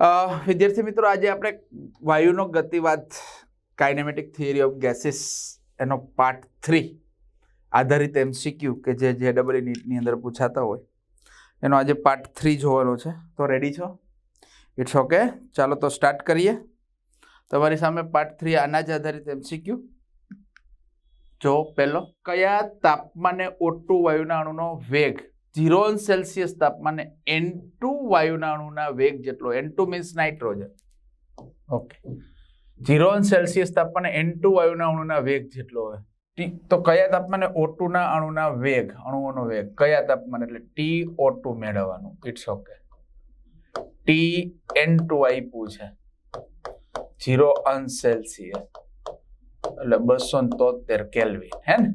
વિદ્યાર્થી મિત્રો, આજે આપણે વાયુનો ગતિવાદ કાઇનેમેટિક થિયરી ઓફ ગેસીસ એનો પાર્ટ થ્રી આધારિત એમસીક્યુ કે જે જે ડબલ નીટની અંદર પૂછાતા હોય, એનો આજે પાર્ટ થ્રી જોવાનો છે. તો રેડી છો? ઇટ્સ ઓકે ચાલો તો સ્ટાર્ટ કરીએ. તમારી સામે પાર્ટ થ્રી આના જ આધારિત એમસીક્યુ જો, પહેલો, કયા તાપમાને ઓટુ વાયુના અણુનો વેગ ઝીરો સેલ્સિયસ તાપમાને એન ટુ વાયુના અણુના વેગ જેટલો N two means nitrogen okay zero Celsius તાપમાને એન ટુ વાયુના અણુના વેગ જેટલો હોય. ટી તો કયા તાપમાને ઓ ટુના અણુના વેગ, અણુઓનો વેગ, કયા તાપમાને? એટલે ટી ઓ ટુ મેળવવાનું. It's okay T N two આપ્યું છે. Zero Celsius. એટલે બસો તોતેર કેલ્વિન હે ને?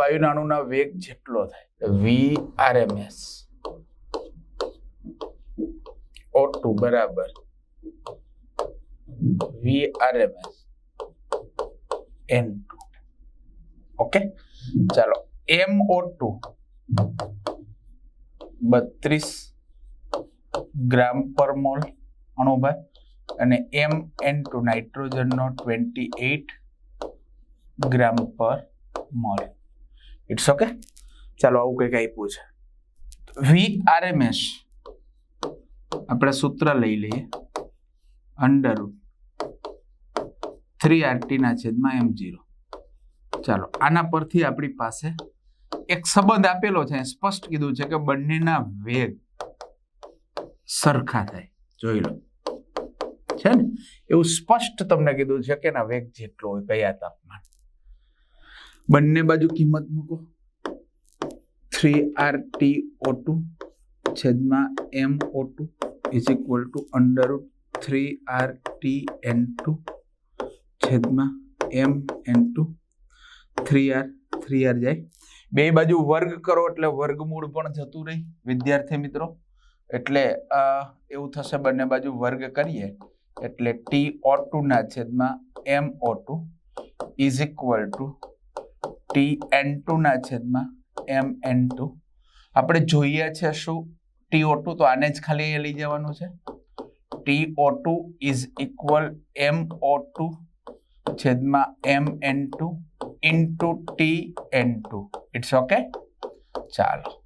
વાયુનાણુના વેગ જેટલો થાય. V R M S O two બરાબર. V R M S N two okay ચાલો. એમ ઓ ટુ બત્રીસ ગ્રામ પર મોલ. અણુભાઈ અને એમ એન ટુ નાઇટ્રોજનનો ટ્વેન્ટી એઇટ ગ્રામ પર મોલ. ઇટ્સ ઓકે ચાલો આવું કંઈક આપ્યું છે. V R M S. આપણે સૂત્ર લઈ લઈએ. અંડર થ્રી આરટીના છેદમાં એમ જીરો. ચાલો, આના પરથી આપણી પાસે એક સંબંધ આપેલો છે. સ્પષ્ટ કીધું છે કે બંનેના વેગ સરખા થાય. જોઈ લો. છે ને? એવું સ્પષ્ટ તમને કીધું છે કે ના વેગ જેટલો હોય કયા તાપમાન. બંને બાજુ કિંમત મૂકો. Three R T O two છેદમાં M O two is equal to under three R T N two છેદમાં M N two three R three R જાય. બે બાજુ વર્ગ કરો એટલે વર્ગમૂળ પણ જતું રહી, વિદ્યાર્થી મિત્રો. એટલે એવું થશે બંને બાજુ વર્ગ કરીએ. એટલે ટી ઓ ટુ ના છેદમાં M O two is equal to T N two ના છેદમાં એમ એન ટુ આપણે જોઈએ છે શું? ટી ઓ ટુ તો આને જ ખાલી લઈ જવાનું છે. T O two is equal M O two છેદમાં M N two into T N two it's okay ચાલો.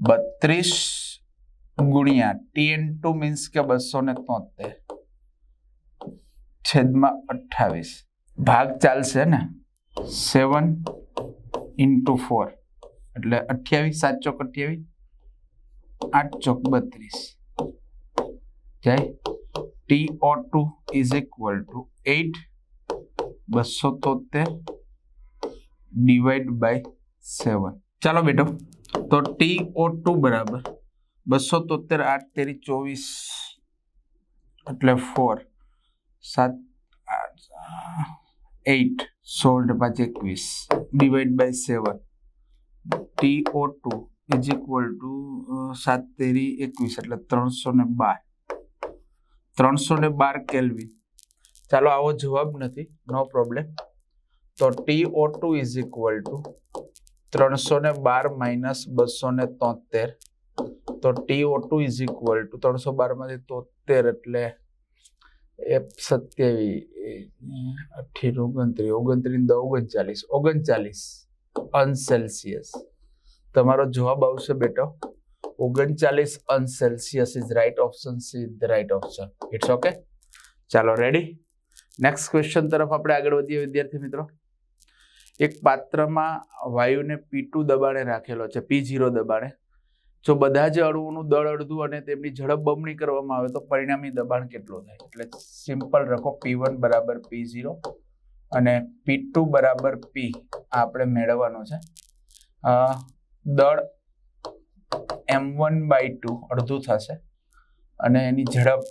બત્રીસ ગુણ્યા ટી એન ટુ મીન્સ કે બસો ને તોતેર. છેદમાં અઠ્ઠાવીસ. ભાગ ચાલશે ને? સેવન ઇન્ટુ ફોર એટલે અઠ્યાવીસ, સાત ચોક અઠ્યાવીસ, આઠ ચોક બત્રીસ. જાય? T O two is equal to eight બસો તોતેર ડિવાઈડ બાય સેવન ચાલો બેટો, તો ટી ઓ ટુ બરાબર, બસો તોતેર આઠ તેરી ચોવીસ, એટલે ફોર સાત એટ સોળ પાંચ એકવીસ divide by seven T O two is equal to સાત તેરી એકવીસ, એટલે ત્રણસો ને બાર. ત્રણસો ને બાર કેલ્વિન. ચાલો, આવો જવાબ નથી, નો પ્રોબ્લેમ તો T O two is equal to ત્રણસો ને બાર માઇનસ બસો ને તોતેર. તો T O two is equal to ત્રણસો બારમાંથી તોતેર, એટલે એ સત્યાવીસ અઠ્ઠી, ઓગણત્રીસ ઓગણત્રીસ દસ ઓગણચાલીસ. ઓગણચાલીસ અનસેલ્સિયસ તમારો જવાબ આવશે બેટો ઓગણચાલીસ અનસેલ્સિયસ is right option C the right option it's okay ચાલો રેડી નેક્સ્ટ ક્વેશ્ચન તરફ આપણે આગળ વધીએ વિદ્યાર્થી મિત્રો. એક પાત્રમાં વાયુને પી ટુ દબાણે રાખેલો છે પી ઝીરો દબાણે. જો બધા જ અણુઓનું દળ અડધું અને તેમની ઝડપ બમણી કરવામાં આવે તો પરિણામી દબાણ કેટલું થાય? એટલે સિમ્પલ રાખો પી વન બરાબર પી ઝીરો અને પી ટુ બરાબર પી આપણે મેળવવાનો છે. દળ એમ વન બાય ટુ અડધું થશે અને એની ઝડપ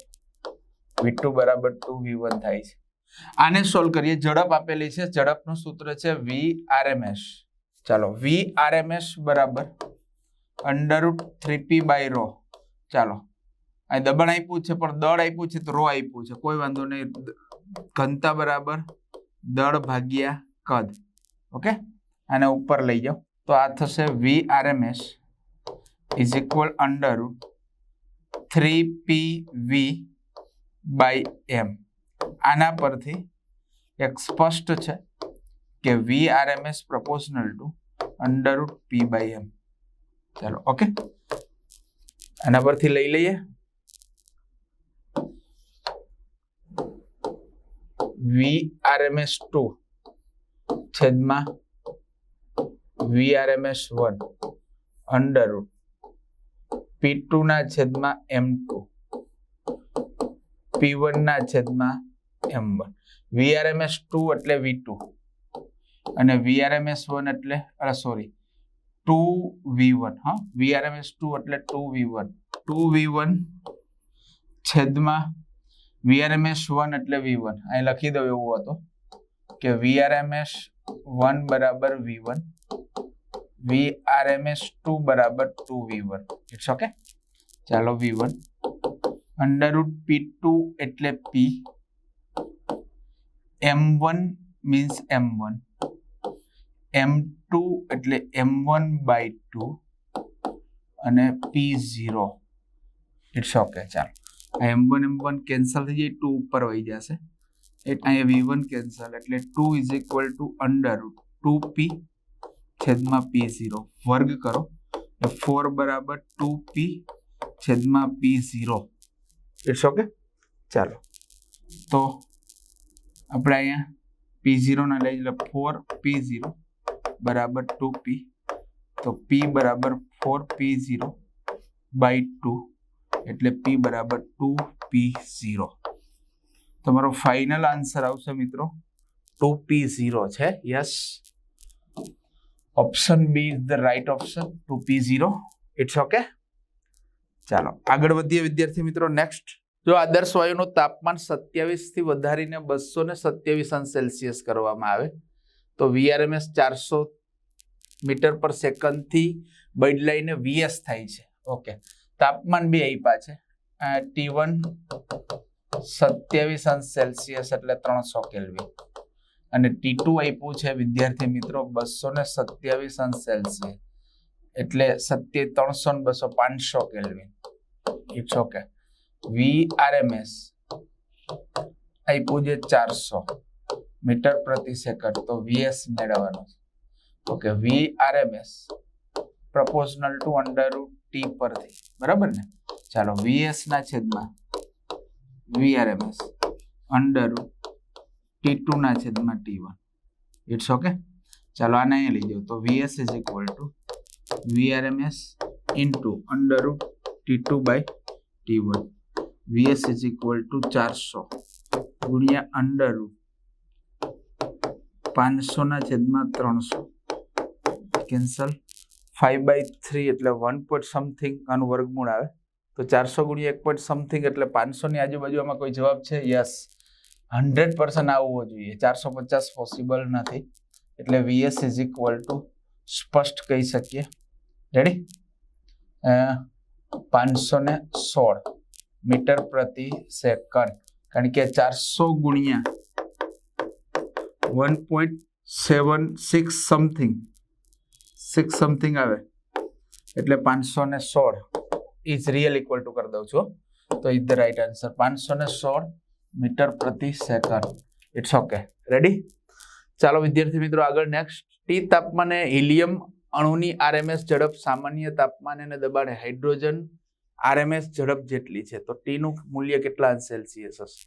વી ટુ બરાબર ટુ વી વન થાય છે. આને સોલ્વ કરીએ. ઝડપ આપેલી છે. ઝડપનું સૂત્ર છે વી આર એમ એસ ચાલો વી આર એમ એસ બરાબર under three P by rho ચાલો, અહીં દબાણ આપ્યું છે, પણ દળ આપ્યું છે તો રો આપ્યું છે. કોઈ વાંધો નહીં. ઘનતા બરાબર દળ ભાગ્યા કદ. ઓકે? આને ઉપર લઈ જાઓ. તો આ થશે V R M S is equal under three P V by M આના પરથી એક સ્પષ્ટ છે કે V R M S proportional to under P by M ચાલો, ઓકે? આના પરથી લઈ લઈએ. V R M S two છેદમાં V R M S one under root P two ના છેદમાં એમ ટુ પી વન ના છેદમાં એમ વન વીઆરએમએસ ટુ એટલે વી ટુ અને વીઆરએમએસ વન એટલે સોરી ટુ વી વન હા? વીઆરએમએસ ટુ એટલે two V one two V one છેદમાં વીઆરએમએસ વન એટલે વી વન અહીં લખી દઉં એવું હતું કે વીઆરએમએસ વન બરાબર વી વન વીઆરએમએસ ટુ બરાબર two V one it's okay ચાલો V one under root P two એટલે P M one means M one M two એટલે એમ વન બાય ટુ અને પી ઝીરો ઇટ્સ ઓકે ચાલો. આ M one M one cancel થઈ જાય two ઉપર વહી જશે. એટલે અહીંયા વી વન કેન્સલ એટલે two is equal to under root two P છેદમાં પી ઝીરો વર્ગ કરો. એટલે ફોર બરાબર ટુ પી છેદમાં પી ઝીરો ઇટ્સ ઓકે ચાલો. તો આપણે અહીંયા પી ઝીરોના લઈ એટલે ફોર પી ઝીરો બરાબર ટુ પી તો પી બરાબર four P zero by two એટલે પી બરાબર ટુ પી ઝીરો. તમારો ફાઇનલ આન્સર આવશે મિત્રો. ટુ પી ઝીરો છે. Yes option B is the right option two P zero. It's okay ચાલો, આગળ વધીએ વિદ્યાર્થી મિત્રો. નેક્સ્ટ જો આદર્શ વાયુનું તાપમાન સત્યાવીસથી વધારીને બસો ને સત્યાવીસ અંશ સેલ્સિયસ કરવામાં આવે, તો વીઆરએમએસ ચારસો મીટર પર સેકન્ડથી બદલાઈને વીએસ થાય છે. ઓકે તાપમાન બી આપ્યા છે. ટી વન સત્યાવીસ અંશ સેલ્સિયસ એટલે ત્રણસો કેલ્વિન. અને ટી ટુ આપ્યું છે, વિદ્યાર્થી મિત્રો, બસો ને સત્યાવીસ અંશ સેલ્સિયસ. એટલે સત્ય ત્રણસો ને બસો પાંચસો kelvin. It's okay V R M S આપ્યું છે ચારસો મીટર પ્રતિ સેકન્ડ. તો વીએસ મેળવવાનું છે. Okay V R M S proportional to under root T પરથી. બરાબર ને? ચાલો વીએસ ના છેદમાં VRMS R under T two ના છેદમાં ટી વન ઇટ્સ ઓકે ચાલો, આને અહીંયા લઈ જાઓ. તો VS is equal to VRMS R M S into under T two by T one VS is equal to ચારસો ગુણ્યા અંડર પાંચસોના છેદમાં ત્રણસો. કેન્સલ ફાઈવ બાય થ્રી એટલે વન પોઈન્ટ સમથિંગ આનું વર્ગમૂળ આવે. તો ચારસો ગુણ્યા એક પોઈન્ટ સમથિંગ એટલે પાંચસોની આજુબાજુ આમાં કોઈ જવાબ છે? યસ હંડ્રેડ પર્સન્ટ આવવો જોઈએ. ચારસો પચાસ પોસિબલ નથી. એટલે વીએસ ઇઝ ઇક્વલ ટુ સ્પષ્ટ કહી શકીએ. રેડી પાંચસો ને સોળ મીટર પ્રતિ સેકન્ડ. કારણ કે ચારસો ગુણ્યા one point seven six something six something આવે. એટલે પાંચસો ને સોળ ઇઝ રિયલ ઇક્વલ ટુ કરી દઉં છું તો ઇઝ ધ રાઈટ આન્સર પાંચસો ને સોળ મીટર પ્રતિ સેકન્ડ. ઇટ્સ ઓકે રેડી ચાલો વિદ્યાર્થી મિત્રો, આગળ નેક્સ્ટ ટી તાપમાને હિલિયમ અણુની આરએમએસ ઝડપ સામાન્ય તાપમાને અને દબાણે હાઇડ્રોજન આરએમએસ ઝડપ જેટલી છે. તો ટીનું મૂલ્ય કેટલા સેલ્સિયસ હશે.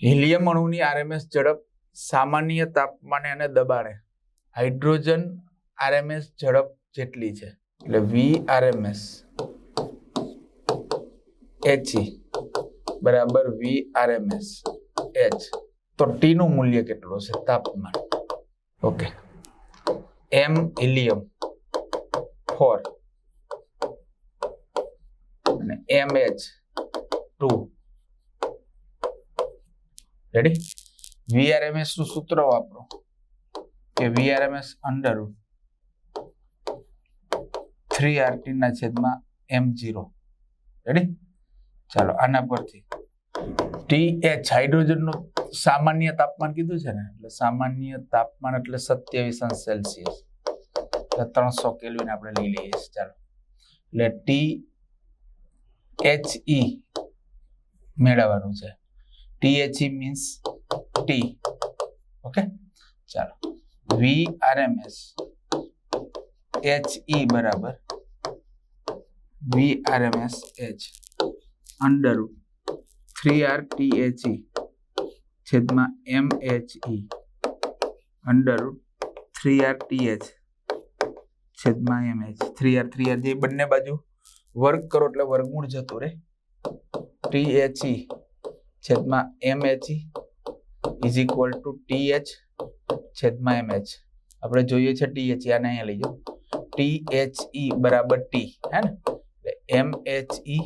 હિલિયમ અણુની આરએમએસ ઝડપ સામાન્ય તાપમાને અને દબાણે હાઇડ્રોજન આરએમએસ ઝડપ જેટલી છે, એટલે વી આરએમએસ એચઈ બરાબર વી આરએમએસ એચ તો ટી નું મૂલ્ય કેટલું છે તાપમાન. ઓકે એમ હિલિયમ. ફોર અને એમ એચ ટુ રેડી વીઆરએમએસનું સૂત્ર વાપરો. કે વીઆરએમએસ અંડર થ્રી આરટી ના છેદમાં એમ જીરો રેડી ચાલો, આના પરથી. ટી એચ હાઇડ્રોજનનું સામાન્ય તાપમાન કીધું છે ને? એટલે સામાન્ય તાપમાન એટલે સત્યાવીસ અંશ સેલ્સિયસ એટલે ત્રણસો કેલ્વિન આપણે લઈ લઈએ ચાલો. એટલે ટી એચ ઈ મેળવવાનું છે. T H E means T okay ચાલો. V R M S H E બરાબર. V R M S H under three R T H E છેદમાં M H E under three R T H છેદમાં M H three R three R જે બંને બાજુ વર્ગ કરો એટલે વર્ગમૂળ જતું રહે. ટી એચ ઈ છેદમાં M H E is equal to T H છેદમાં એમ એચ. આપણે જોઈએ છે ટી એચ આને અહીંયા લઈ જાઓ. ટી એચ ઈ બરાબર ટી હે ને? એટલે એમ એચ ઈ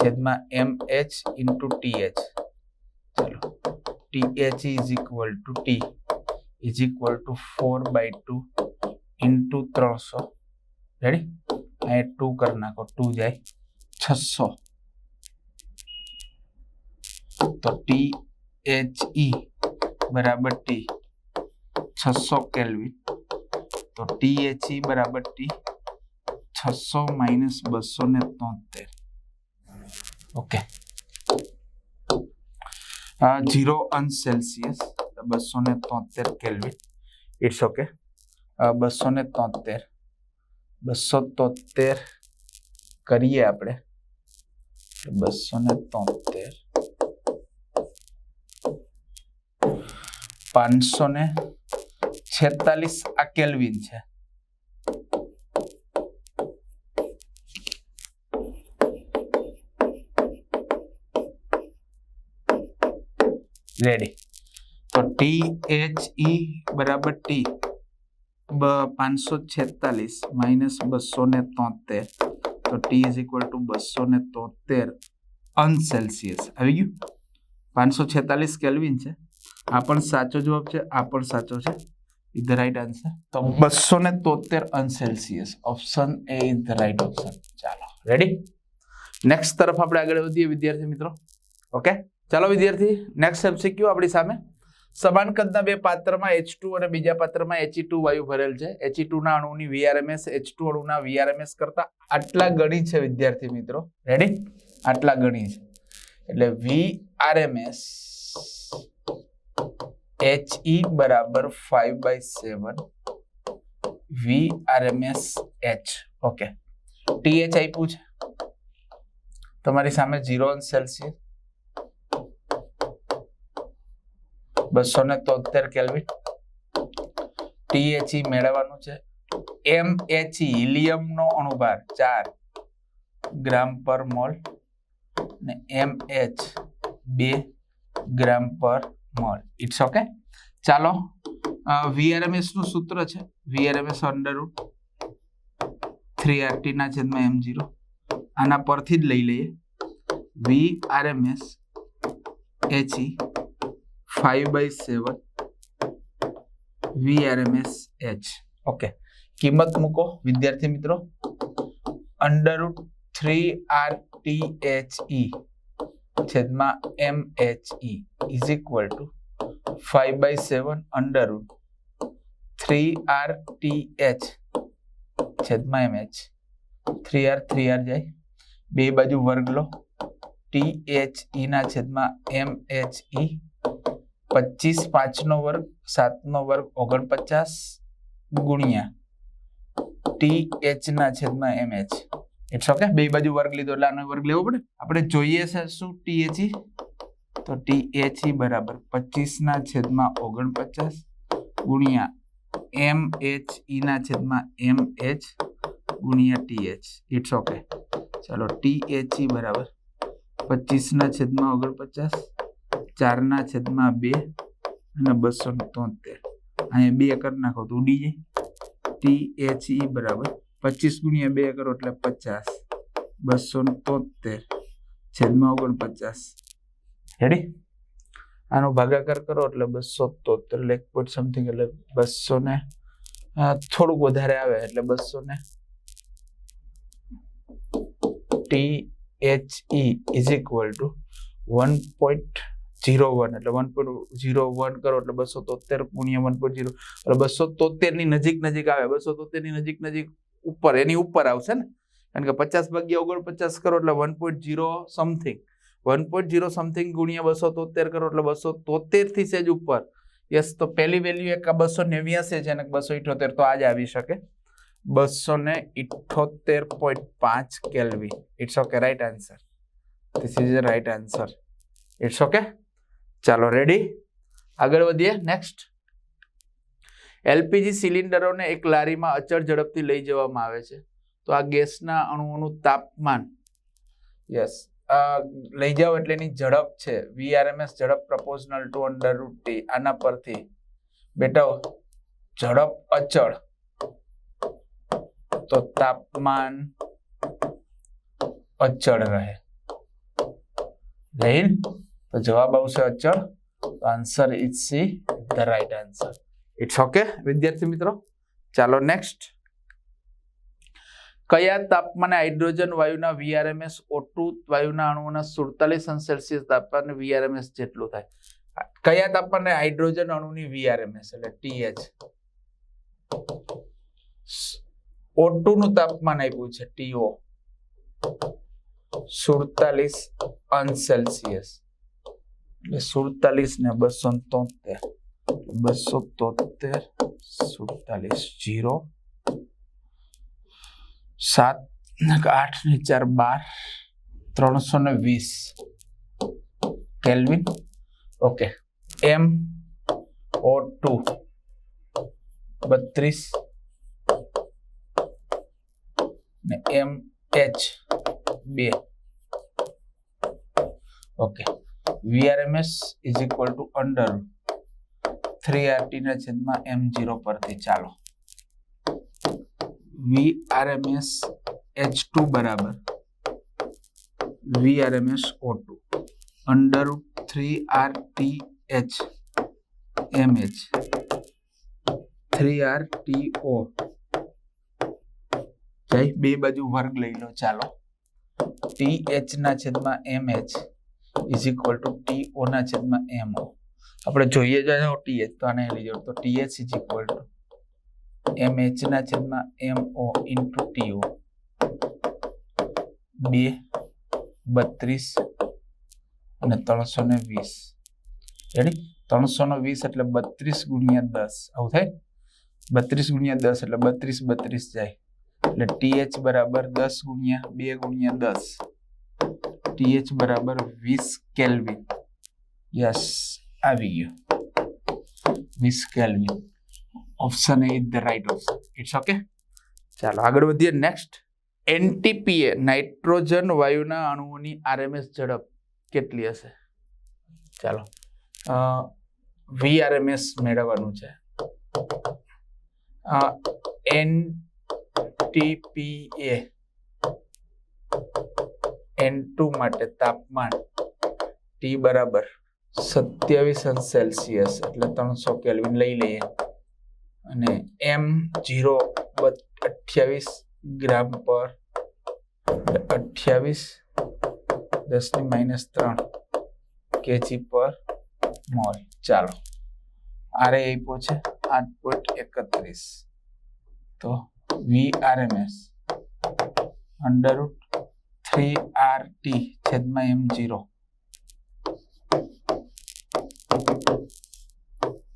છેદમાં M H into T H ચલો. T H is equal to T is equal to four by two into ત્રણસો. રેડી અહીંયા ટુ કરી નાખો. ટુ જાય છસો. તો ટી એચ ઈ બરાબર ટી છસો કેલ્વિન. તો ટી એચ ઈ બરાબર ટી છસો માઇનસ બસો ને તોતેર. ઓકે. જીરો અંશ સેલ્સિયસ બસો ને તોતેર કેલ્વિન. ઇટ્સ ઓકે બસો ને તોતેર. બસો તોતેર કરીએ આપણે. બસો ને તોતેર. પાંચસો ને છેતાલીસ આ કેલ્વિન છે. રેડી તો ટી એચ ઈ બરાબર ટી પાંચસો છેતાલીસ, માઇનસ બસો ને તોતેર. તો ટી ઇઝ ઇક્વલ ટુ બસો ને તોતેર અંશ સેલ્સિયસ આવી ગયું? પાંચસો છેતાલીસ કેલ્વિન છે. આ પણ સાચો જવાબ છે, આ પણ સાચો છે. ઇઝ ધ રાઈટ આન્સર તો બસો ને તોતેર અંશ Celsius option A is the right option ચાલો રેડી નેક્સ્ટ તરફ આપણે આગળ વધીએ વિદ્યાર્થી મિત્રો ઓકે ચાલો વિદ્યાર્થી નેક્સ્ટ એમસીક્યુ આપણી સામે સમાન કદના બે પાત્રમાં એચ ટુ અને બીજા પાત્રમાં એચ વાયુ ભરેલ છે એચ ના અણુની વીઆરએમએસ એચ ટુ અણુના વીઆરએમએસ કરતા આટલા ગણી છે વિદ્યાર્થી મિત્રો રેડી આટલા ગણી છે એટલે વીઆરએમએસ એચ ઈ બરાબર five by seven V R M S H okay T H આપ્યું છે. તમારી સામે ઝીરો સેલ્સિયસ બસો ને તોતેર એચ ઈ મેળવવાનું છે. એમ એચ હિલિયમ નો અણુભાર ચાર ગ્રામ પર મોલ ને એમ એચ બે ગ્રામ પર મોલ ઇટ્સ ઓકે ચાલો વીઆરએમએસનું સૂત્ર છે. VRMS under root three RT ના છેદમાં એમ જીરો આના પરથી જ લઈ લઈએ. V RMS HE five by seven V RMS H okay કિંમત મૂકો, વિદ્યાર્થી મિત્રો. Under root three R T H E છેદમાં M H E is equal to five by seven under root three R T H છેદમાં M H three R three R જાય. બે બાજુ વર્ગ લો. ટી એચ ઈ છેદમાં M H ઈ પચીસ પાંચનો વર્ગ, સાતનો વર્ગ, ઓગણપચાસ ગુણ્યા ટી એચના છેદમાં એમ એચ ઇટ્સ ઓકે બે બાજુ વર્ગ લીધો એટલે આનો વર્ગ લેવો પડે? આપણે જોઈએ છે શું? ટી એચ ઈ તો ટી એચ ઈ બરાબર પચીસ ના છેદમાં ઓગણપચાસ ગુણ્યા એમ એચ ઈના ના છેદમાં એમ એચ ગુણ્યા ટી એચ ઇટ્સ ઓકે ચાલો ટી એચ ઈ બરાબર પચીસ ના છેદમાં ઓગણપચાસ ચાર ના છેદમાં બે અને બસો તોતેર. અહીંયા બે કરી નાખો તો ઉડી જાય. ટી એચ ઈ બરાબર પચીસ ગુણ્યા બે કરો એટલે પચાસ. બસો ને તોતેર. છેદમાં ઓગણપચાસ. રેડી આનો ભાગાકાર કરો એટલે બસો તોતેર. એટલે એક પોઈન્ટ સમથિંગ એટલે બસો ને થોડુંક વધારે આવે એટલે બસો ને T H E is equal to one point zero one એટલે વન પોઈન્ટ ઝીરો વન કરો એટલે બસો તોતેર ગુણ્યા વન પોઈન્ટ ઝીરો એટલે બસો તોતેરની નજીક નજીક આવે. બસો તોતેરની નજીક નજીક ઉપર, એની ઉપર આવશે ને? કારણ કે પચાસ ભાગ્યા ઓગણપચાસ કરો એટલે one point zero something one point zero something ગુણ્યા બસો તોતેર કરો એટલે બસો તોતેરથી સેજ ઉપર. યસ તો પહેલી વેલ્યુ એક બસો નેવ્યાસી છે અને બસો ઇઠોતેર, તો આ આવી શકે. બસો ને ઇઠોતેર પોઈન્ટ પાંચ kelvin. It's okay right answer this is right answer it's okay ચાલો રેડી આગળ વધીએ. નેક્સ્ટ એલપીજી સિલિન્ડરોને એક લારીમાં અચળ ઝડપથી લઈ જવામાં આવે છે. તો આ ગેસના અણુઓનું તાપમાન. યસ લઈ જાઓ એટલે એની ઝડપ છે. વીઆરએમએસ ઝડપ proportional to under root T. આના પરથી. બેટા ઝડપ અચળ. તો તાપમાન અચળ રહે. રાઈટ તો જવાબ આવશે અચળ. Answer is C the right answer it's okay વિદ્યાર્થી મિત્રો. ચાલો નેક્સ્ટ કયા તાપમાને હાઇડ્રોજન વાયુના વીઆરએમએસ ઓટુ વાયુના અણુઓના સુડતાલીસ અંશ સેલ્સિયસ તાપમાને વીઆરએમએસ જેટલું થાય? કયા તાપમાને હાઇડ્રોજન અણુની વીઆરએમએસ એટલે ટીએચ ઓટુ નું તાપમાન આપ્યું છે ટીઓ સુડતાલીસ અંશ સેલ્સિયસ. એટલે સુડતાલીસ ને બસો તોતેર. બસો તોતેર સુડતાલીસ જીરો. સાત આઠ ને ચાર બાર ત્રણસો ને વીસ. Kelvin? Okay. M, O two. બત્રીસ. ને એમ, એચ, બે. Okay. VRMS is equal to under three આરટીના છેદમાં એમ જીરો પરથી ચાલો. વી આરએમએસ એચ ટુ બરાબર. V RMS O two under three R T H M H three R T O જાય, બે બાજુ વર્ગ લઈ લો, ચાલો. ટી એચ ના છેદમાં M H is equal to T O ના છેદમાં એમ ઓ આપણે જોઈએ જ ટીએચ તો આને લઈ જાઉં તો T H is equal to M H ના છેદમાં એમ ઓ ઇન્ટુ ઓ બે, બત્રીસ અને ત્રણસો ને વીસ. રેડી ત્રણસો ને વીસ એટલે બત્રીસ ગુણ્યા દસ. આવું થાય? બત્રીસ ગુણ્યા દસ એટલે બત્રીસ બત્રીસ જાય. એટલે ટીએચ બરાબર દસ ગુણ્યા બે ગુણ્યા દસ. ટીએચ બરાબર વીસ કેલ્વિન યસ આવી ગયું વીસ kelvin option A the right option it's okay ચાલો, આગળ વધીએ. નેક્સ્ટ એનટીપીએ નાઇટ્રોજન વાયુના અણુઓની આરએમએસ ઝડપ કેટલી હશે? ચાલો. વીઆરએમએસ મેળવવાનું છે. એન ટીપીએ એન ટુ માટે તાપમાન ટી બરાબર સત્યાવીસ અંશ સેલ્સિયસ, એટલે ત્રણસો કેલ્વિન લઈ લઈએ. અને એમ જીરો અઠ્યાવીસ ગ્રામ પર અઠ્યાવીસ દસની માઇનસ ત્રણ કેજી પર મોલ. ચાલો, આરે આપ્યો છે આઠ પોઈન્ટ એકત્રીસ. તો V R M S under three R T છેદમાં એમ જીરો.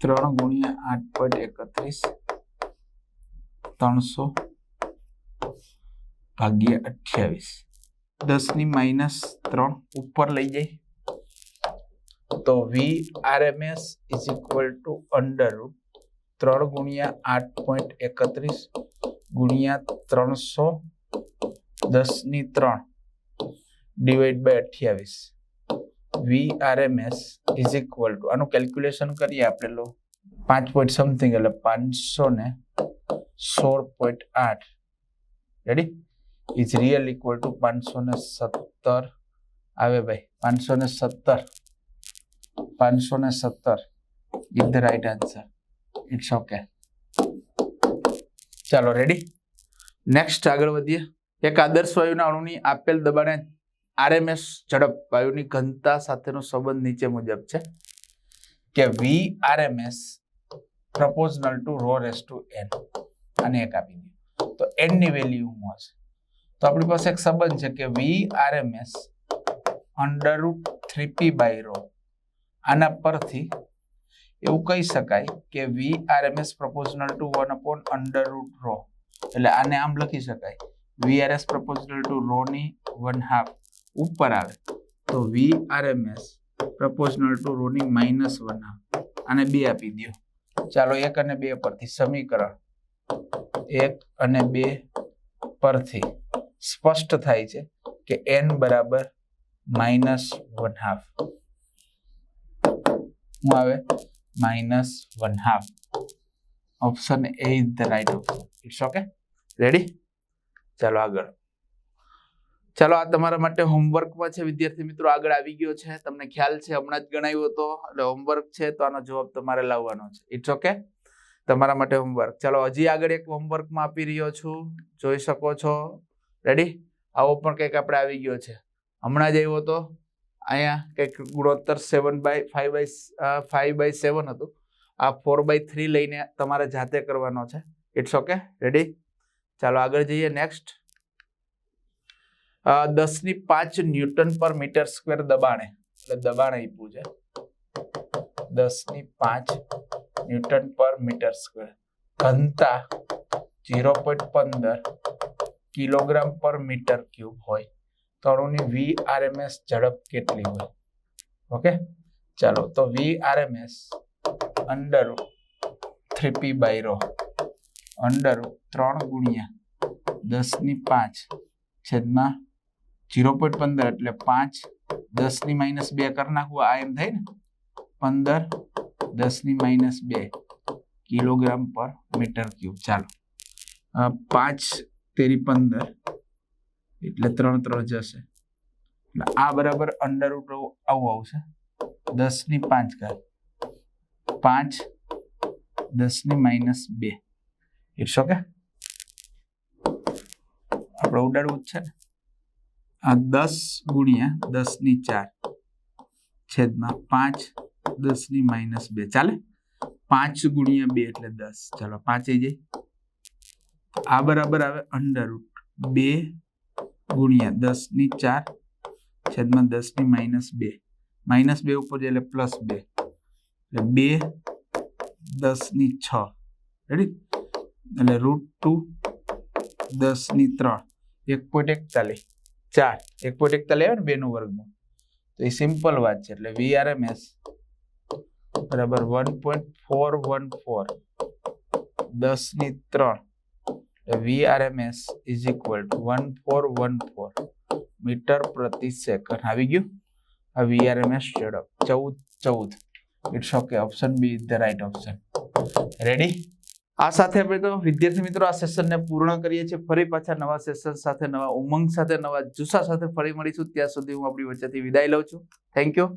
ત્રણ ગુણ્યા આઠ પોઈન્ટ એકત્રીસ, ત્રણસો ભાગ્યા અઠ્યાવીસ. દસની માઇનસ ત્રણ ઉપર લઈ જાય તો V R M S is equal to under ત્રણ ગુણ્યા આઠ પોઈન્ટ એકત્રીસ ગુણ્યા ત્રણસો દસની ત્રણ ડિવાઈડ બાય અઠ્યાવીસ. V R M S is equal to આનું કેલ્ક્યુલેશન કરીએ આપણે લો. પાંચ પોઈન્ટ સમથિંગ એટલે પાંચસો ને સોળ પોઈન્ટ આઠ. Ready is real equal to પાંચસો ને સત્તર. આવે ભાઈ, પાંચસો ને સત્તર. પાંચસો ને સત્તર. Is the right answer it's okay ચાલો રેડી નેક્સ્ટ આગળ વધીએ. એક આદર્શ વાયુના અણુની આપેલ દબાણે આરએમએસ ઝડપ વાયુની ઘનતા સાથેનો સંબંધ નીચે મુજબ છે કે V RMS proportional to rho raise to N અને એક આપી દીધું તો એનની વેલ્યુ હું હશે? તો આપણી પાસે એક સંબંધ છે કે V RMS under root three P by rho આના પરથી એવું કહી શકાય કે V R M S proportional to one upon under root rho એટલે આને આમ લખી શકાય. V R S proportional to rho ની વન હાફ ઉપર આવે. તો V R M S proportional to Roni minus one આને બે આપી દો ચાલો એક અને બે પરથી સમીકરણ એક અને બે પરથી સ્પષ્ટ થાય છે કે એન બરાબર માઇનસ વન હાફ શું આવે? Minus one half option A is the right option it's okay ready ચાલો આગળ. ચાલો, આ તમારા માટે હોમવર્કમાં છે, વિદ્યાર્થી મિત્રો, આગળ આવી ગયો છે. તમને ખ્યાલ છે, હમણાં જ ગણાવ્યો હતો. એટલે હોમવર્ક છે, તો આનો જવાબ તમારે લાવવાનો છે. ઇટ્સ ઓકે તમારા માટે હોમવર્ક ચાલો, હજી આગળ એક હોમવર્કમાં આપી રહ્યો છું. જોઈ શકો છો. રેડી આવો પણ કંઈક આપણે આવી ગયો છે. હમણાં જ આવ્યો હતો. અહીંયા કંઈક ગુણોત્તર seven by five by five by seven હતું. આ ફોર બાય થ્રી લઈને તમારે જાતે કરવાનો છે. ઇટ્સ ઓકે રેડી ચાલો, આગળ જઈએ. નેક્સ્ટ દસની પાંચ ન્યૂટન પર મીટર સ્ક્વેર દબાણે. એટલે દબાણ આપ્યું છે. દસની પાંચ ન્યૂટન પર મીટર સ્ક્વેર. ઘનતા ઝીરો પોઈન્ટ પંદર કિલોગ્રામ પર મીટર ક્યુબ હોય. તો અણુની વી આરએમએસ ઝડપ કેટલી હોય? ઓકે? ચાલો, તો V RMS under three P by rho. Under ત્રણ ગુણ્યા દસની પાંચ છેદમાં ઝીરો પોઈન્ટ પંદર એટલે પાંચ દસની માઇનસ બે કરી નાખવું આ એમ થાય ને? પંદર દસની માઇનસ બે કિલોગ્રામ પર મીટર ક્યુબ. ચાલો. પાંચ તેરી પંદર એટલે ત્રણ ત્રણ જશે. એટલે આ બરાબર અંડર ઉપર આવું આવશે. દસની પાંચ ઘાત પાંચ દસની માઇનસ બે. ઇટ્સ ઓકે આપણે ઉડાડવું જ છે ને? આ દસ ગુણ્યા દસની ચાર છેદમાં પાંચ, દસની માઇનસ બે. ચાલે? પાંચ ગુણ્યા બે એટલે દસ. ચાલો, પાંચ આવી જાય. આ બરાબર આવે અંડર રૂટ બે ગુણ્યા દસની ચાર છેદમાં દસની માઇનસ બે. માઇનસ બે ઉપર જાય એટલે પ્લસ બે. એટલે બે દસની છ. રેડી એટલે રૂટ ટુ દસની ત્રણ. એક પોઈન્ટ એકતાલીસ ચાર. એક પોઈન્ટ એકતાલીસ આવે ને બેનું વર્ગમાં તો એ સિમ્પલ વાત છે એટલે વીઆરએમએસ બરાબર one point four one four દસની ત્રણ. VRMS is equal to one four one four metre પ્રતિ સેકન્ડ. આવી ગયું? આ વીઆરએમએસ ઝડપ ચૌદ ચૌદ. It's okay option B is the right option ready આ સાથે આપણે તો વિદ્યાર્થી મિત્રો આ સેશનને પૂર્ણ કરીએ છીએ. ફરી પાછા નવા સેશન સાથે, નવા ઉમંગ સાથે, નવા જુસ્સા સાથે ફરી મળીશું. ત્યાં સુધી હું આપણી વચ્ચેથી વિદાય લઉં છું. Thank you